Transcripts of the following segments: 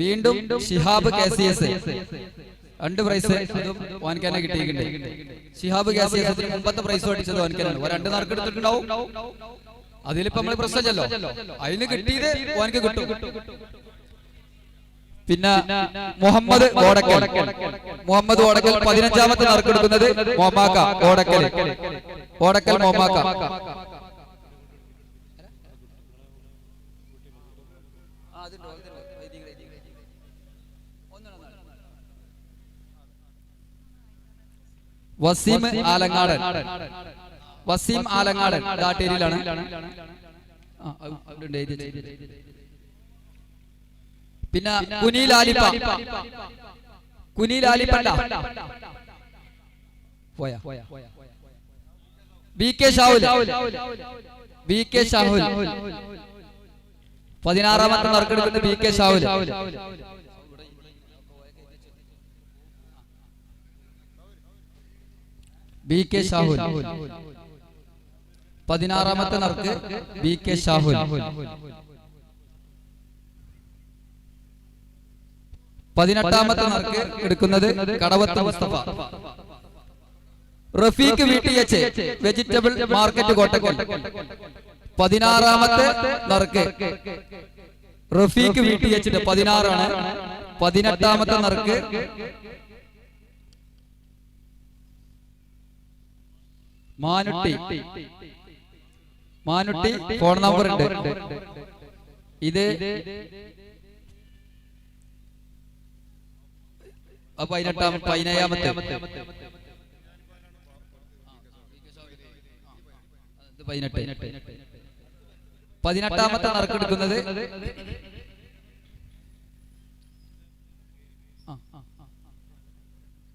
വീണ്ടും Shihab K C S രണ്ട് prize ഓൻക്കാനെ കിട്ടിയിട്ടുണ്ട്. ഷിഹാബ് കെ സി എസ് മുമ്പത്തെ പ്രൈസ് അടിച്ചത് ഓൻക്കാനാണ് ഓൻ രണ്ട് നാർക്ക് എടുത്തിട്ടുണ്ടാവും. അതിലിപ്പോ നമ്മൾ പ്രശ്നമല്ലോ അതിന് കിട്ടിയത് ഓനക്ക് കിട്ടും. പിന്നെ മുഹമ്മദ് ഓടക്കൽ. മുഹമ്മദ് ഓടക്കൽ പതിനഞ്ചാമത്തെ നറുക്കെടുക്കുന്നത് മോമാക്ക ഓടക്കൽ. ഓടക്കൽ. മോമാക്ക വസീം ആലങ്ങാടൻ. വസീം ആലങ്ങാടൻ. ദാട്ടേരിയിലാണ്. പിന്നെ കുനീൽ ആലിപ്പ. കുനീൽ ആലിപ്പണ്ട പോയാ. B K Shahul. V K Shahul. പതിനാറാമത്തെ നറുക്കെടുക്കുന്ന V K Shahul. B K Shahul പതിനാറാമത്തെ നർക്ക് ബി കെ ഷാഹുൽ പതിനെട്ടാമത്തെ നർക്ക് എടുക്കുന്നത് കടവത്ത മുസ്തഫ. റഫീഖ് വീട്ടിൽ വെച്ച് വെജിറ്റബിൾ മാർക്കറ്റ് കോട്ടക്കൽ. പതിനാറാമത്തെ നറുക്ക് റഫീഖ് വീട്ടിൽ വെച്ചിട്ട് പതിനാറാണ്. പതിനെട്ടാമത്തെ നറുക്ക് മാനുട്ടി. മാനുട്ടി ഫോൺ നമ്പർ ഉണ്ട്. ഇത് പതിനെട്ടാം പതിനേഴാമത്തെ. പതിനെട്ട്. പതിനെട്ടാമത്തെ നറുക്കെടുക്കുന്നത്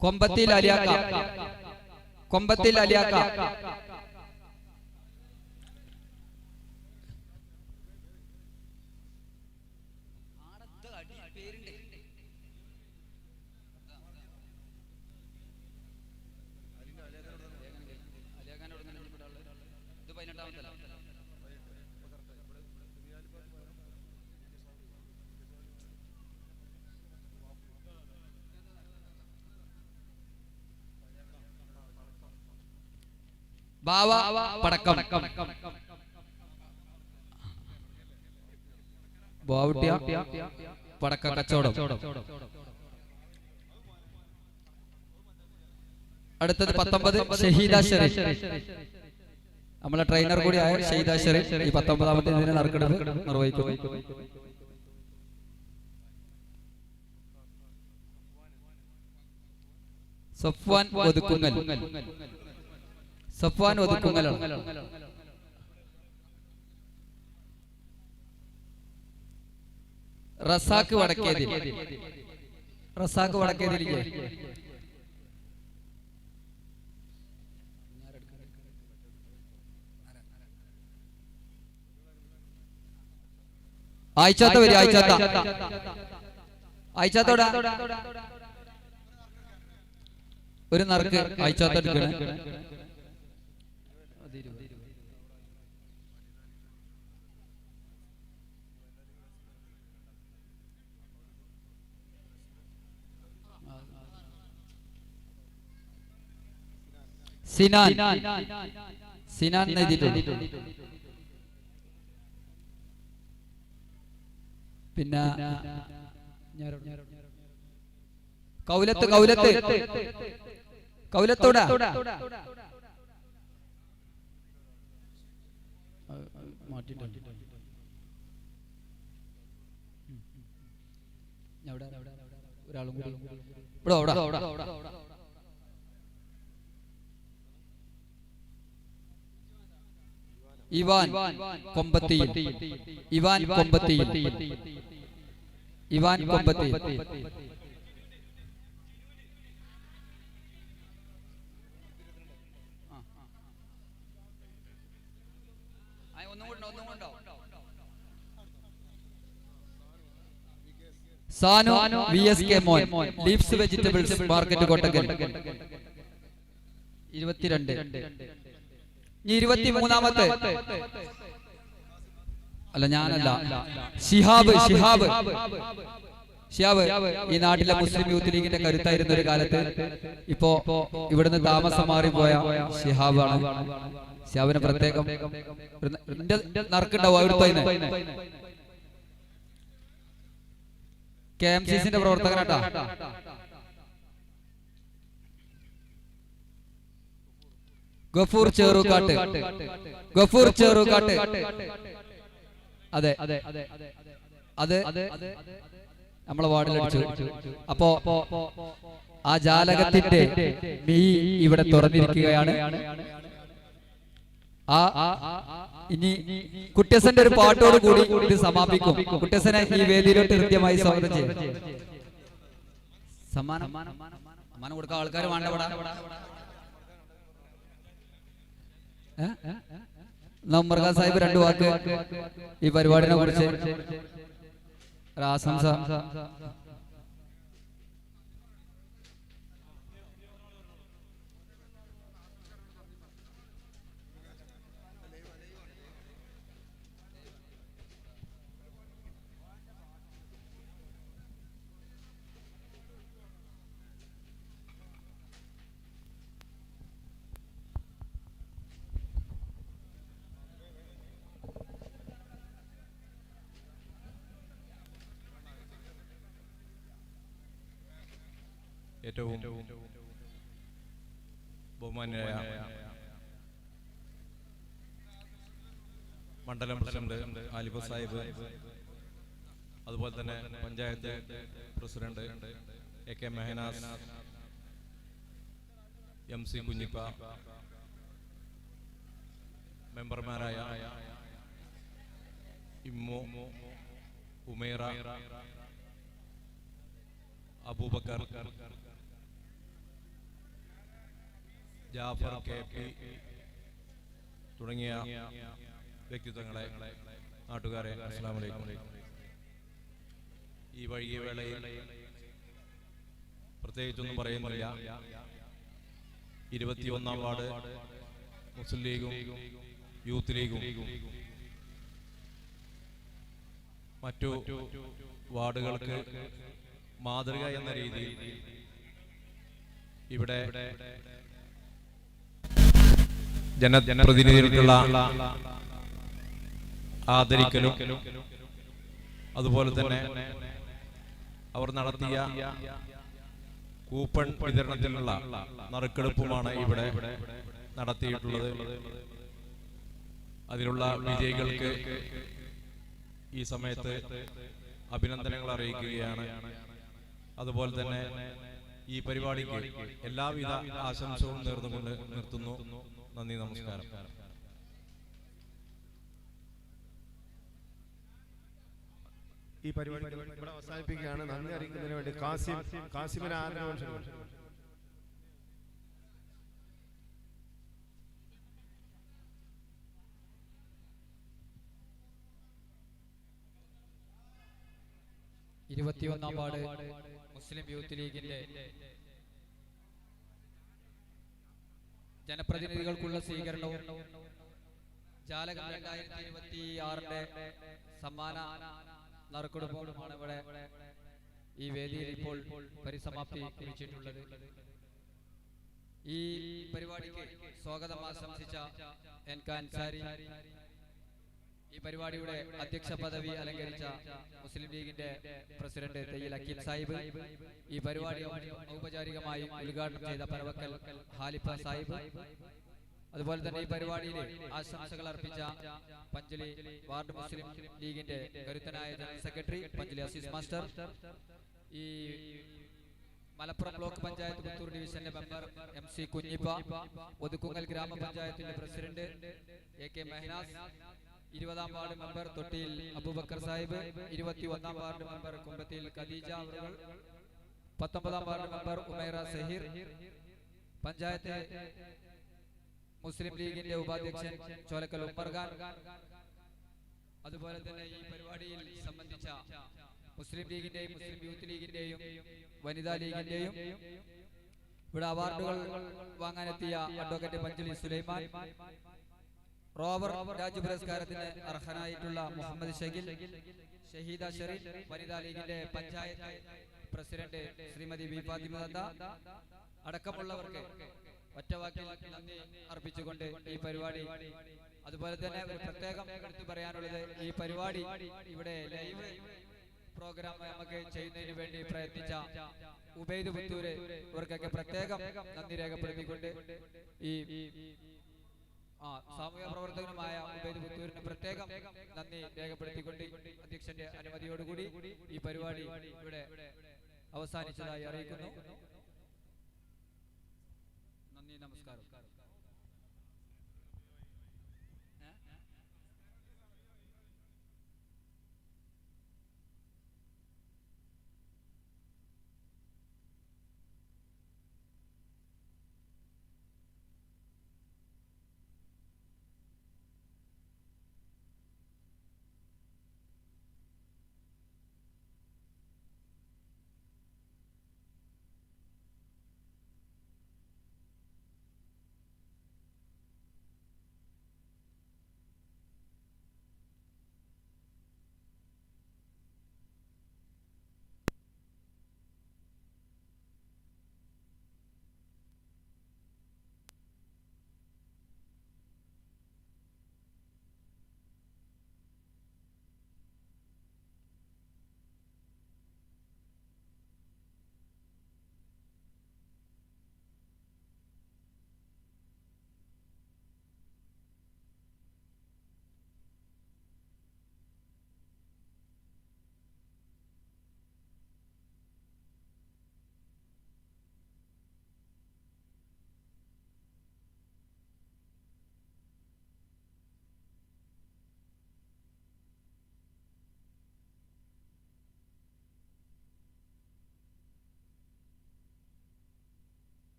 കൊമ്പത്തിൽ ആ, ആ. കൊമ്പത്തിൽ അലിയാക്ക കൊമ്പത്തിൽ അലിയാക്ക ബാവ പടക്കം. പടക്ക കച്ചവടം. അടുത്തത് പത്തൊമ്പത് ഷഹീദ ഷെരീഫ്. നമ്മളെ ട്രെയിനർ കൂടിയായ ഷഹീദ ഷെരീഫ് ഈ പത്തൊമ്പതാമത്തെ ഇതിനെ നറുക്കെടുപ്പ് നിർവഹിക്കുന്നു. സഫ്വാൻ ഒതുക്കുങ്ങൽ സഫ്വാൻ ഒതുക്കുങ്ങലാണ് റസാക്ക് വടക്കേതിൽ. റസാക്ക് വടക്കേതിലില്ലേ? ആയിച്ചാത്ത വരി ആയിച്ചാത്ത ആയിച്ചാത്തോടാ ഒരു നറുക്ക് ആയിച്ചാത്ത എടുക്കണേ. സിനാൻ. സിനാൻ. എഴുതിയിട്ടുണ്ട്. പിന്നെ കൗലത്ത് കൗലത്ത് കൗലത്തോടാ. ഒരാളും കൂടി ഇവിടെ. ഇവാൻ കൊമ്പത്തിയും ഇവാൻ കൊമ്പത്തിയും ഇവാൻ കൊമ്പത്തിയിൽ. സാനു വി എസ് കെ മോൻ വെജിറ്റബിൾസ് മാർക്കറ്റ് കോട്ടക്കൽ. ഇരുപത്തിരണ്ട്. ഇരുപത്തി മൂന്നാമത്തെ അല്ല ഞാനല്ല. ഷിഹാബ് ഷിഹാബ് ഷിയാബ് ഈ നാട്ടിലെ മുസ്ലിം യൂത്ത് ലീഗിന്റെ കരുത്തായിരുന്ന ഒരു കാലത്ത് ഇപ്പോ ഇവിടുന്ന് താമസം മാറിപ്പോയ ഷിഹാബാണ്. ഷിഹാബിന് പ്രത്യേകം നറുക്കുണ്ടാവും അവിടുത്തെ കെ എം സി സിന്റെ പ്രവർത്തകനാട്ടാ. ഗഫൂർ ചെറുകാട്ട്. ഗഫൂർ ചെറുകാട്ട്. അതെ. അതെ അത് നമ്മളെ വാർഡിൽ അടിച്ചു അപ്പോ ആ ജാലകത്തിന്റെ മീ ഇവിടെ തുറന്നിരിക്കുകയാണ്. ആ ഇനി കുട്ടിയസന്റെ ഒരു പാട്ടോട് കൂടി ഇത് സമാപിക്കും. കുട്ടിയസനെ ഈ വേദിയിലോട്ട് കൃത്യമായി സ്വാഗതം ചെയ്യും. സമ്മാനം. സമ്മാനം. കൊടുക്കാൻ ആൾക്കാർ വേണ്ട എന്നാ സാഹിബ് രണ്ടു വാക്ക് ഈ പരിപാടിനെ കുറിച്ച്. ആശംസ ഏറ്റവും ബഹുമാനായ മണ്ഡലം പ്രസിഡന്റ് ആലിബ സാഹിബ് അതുപോലെ തന്നെ panchayat president A K Mehnaz M C Kunhippa മെമ്പർമാരായ ഇമ്മോ ഉമേറ അബൂബക്കർ ജാഫർ കെ പി തുടങ്ങിയ വ്യക്തിത്വങ്ങളെ നാട്ടുകാരെ അസ്സാം വലൈക്കും ഈ വൈകിയ വേളയിൽ പ്രത്യേകിച്ചൊന്നും പറയുന്നില്ല. ഇരുപത്തിയൊന്നാം വാർഡ് മുസ്ലിം ലീഗും യൂത്ത് ലീഗും. മറ്റു വാർഡുകൾക്ക് മാതൃക എന്ന രീതിയിൽ ഇവിടെ ജനപ്രതിനിധികൾക്കുള്ള ആദരിക്കലും. അതുപോലെ തന്നെ അവർ നടത്തിയ കൂപ്പൺ വിതരണത്തിനുള്ള നറുക്കെടുപ്പുമാണ് ഇവിടെ നടത്തിയിട്ടുള്ളത്. അതിലുള്ള വിജയികൾക്ക് ഈ സമയത്ത് അഭിനന്ദനങ്ങൾ അറിയിക്കുകയാണ്. അതുപോലെ തന്നെ ഈ പരിപാടിക്ക് എല്ലാവിധ ആശംസകളും നേർന്നുകൊണ്ട് നിർത്തുന്നു. നന്ദി നമസ്കാരം. ഈ പരിപാടി ഇവിടെ അവസാനിപ്പിക്കുകയാണ്. നന്ദി അറിയിക്കുന്നതിന് വേണ്ടി കാസിം കാസിമിന് ആദരവ്. ഇരുപത്തിയൊന്നാം പാട് മുസ്ലിം യൂത്ത് ലീഗിന്റെ ജനപ്രതിനിധികൾക്കുള്ള സ്വീകരണവും ജാലകം രണ്ടായിരത്തി ഇരുപത്തി ആറിന്റെ സമ്മാന ഇവിടെ ഈ വേദിയിൽ ഇപ്പോൾ പരിസമാപ്തി കുറിച്ചിട്ടുള്ളത് ഈ പരിപാടിക്ക് സ്വാഗതം ആശംസിച്ച എൻ ക അൻസാരി ഈ പരിപാടിയുടെ അധ്യക്ഷ പദവി അലങ്കരിച്ച മുസ്ലിം ലീഗിന്റെ പ്രസിഡന്റ് തയ്യിൽ അക്കീൽ സാഹിബ്. ഈ പരിപാടി ഔപചാരികമായി ഉദ്ഘാടനം ചെയ്ത പരവക്കൽ ഹാലിഫ സാഹിബ്. അതുപോലെ തന്നെ ഈ പരിപാടിയിൽ ആശംസകൾ അർപ്പിച്ച പഞ്ചലി വാർഡ് മുസ്ലിം ലീഗിന്റെ കരുത്തനായ general secretary Panchali Azeez master. ഈ മലപ്പുറം ബ്ലോക്ക് പഞ്ചായത്ത് പുത്തൂർ ഡിവിഷന്റെ member M C Kunhippa Othukkungal ഗ്രാമപഞ്ചായത്തിന്റെ പ്രസിഡന്റ് എ കെ മെഹനാസ് ഇരുപതാം വാർഡ് മെമ്പർ തൊട്ടിയിൽ അബൂബക്കർ സാഹിബ് ഇരുപത്തി ഒന്നാം വാർഡ് മെമ്പർ കുമ്പത്തിയിൽ ഖദീജ പത്തൊമ്പതാം വാർഡ് മെമ്പർ ഉമേറ സഹിർ പഞ്ചായത്ത് മുസ്ലിം ലീഗിന്റെ ഉപാധ്യക്ഷൻ ചോലക്കൽ ഉമ്മർ അതുപോലെ തന്നെ ഈ പരിപാടിയിൽ സംബന്ധിച്ച മുസ്ലിം ലീഗിന്റെയും മുസ്ലിം യൂത്ത് ലീഗിന്റെയും വനിതാ ലീഗിന്റെയും ഇവിടെ അവാർഡുകൾ വാങ്ങാനെത്തിയ അഡ്വക്കേറ്റ് പഞ്ചലി സുലൈമാൻ. റോബർ രാജു പുരസ്കാരത്തിന് അർഹനായിട്ടുള്ള മുഹമ്മദ് ഷഗിൽ ഷഹീദ ഷെറിൻ വനിതാ ലീഗിന്റെ പഞ്ചായത്ത് പ്രസിഡന്റ് ശ്രീമതി ബി ഫാത്തിമ അടക്കമുള്ളവർക്ക് ഒറ്റവാക്കിൽ നന്ദി അർപ്പിച്ചുകൊണ്ട് ഈ പരിപാടി അതുപോലെ തന്നെ ഒരു പ്രത്യേകം എടുത്തു പറയാനുള്ളത് ഈ പരിപാടി ഇവിടെ ലൈവ് പ്രോഗ്രാം നമുക്ക് ചെയ്യുന്നതിന് വേണ്ടി പ്രയത്നിച്ച ഉബൈദ് പുത്തൂര് ഇവർക്കൊക്കെ പ്രത്യേകം നന്ദി രേഖപ്പെടുത്തിക്കൊണ്ട് ഈ ആ സാമൂഹ്യ പ്രവർത്തകനുമായ പുത്തൂരിന് പ്രത്യേകം നന്ദി രേഖപ്പെടുത്തിക്കൊണ്ട് അധ്യക്ഷന്റെ അനുമതിയോടുകൂടി ഈ പരിപാടി ഇവിടെ അവസാനിച്ചതായി അറിയിക്കുന്നു. നന്ദി നമസ്കാരം.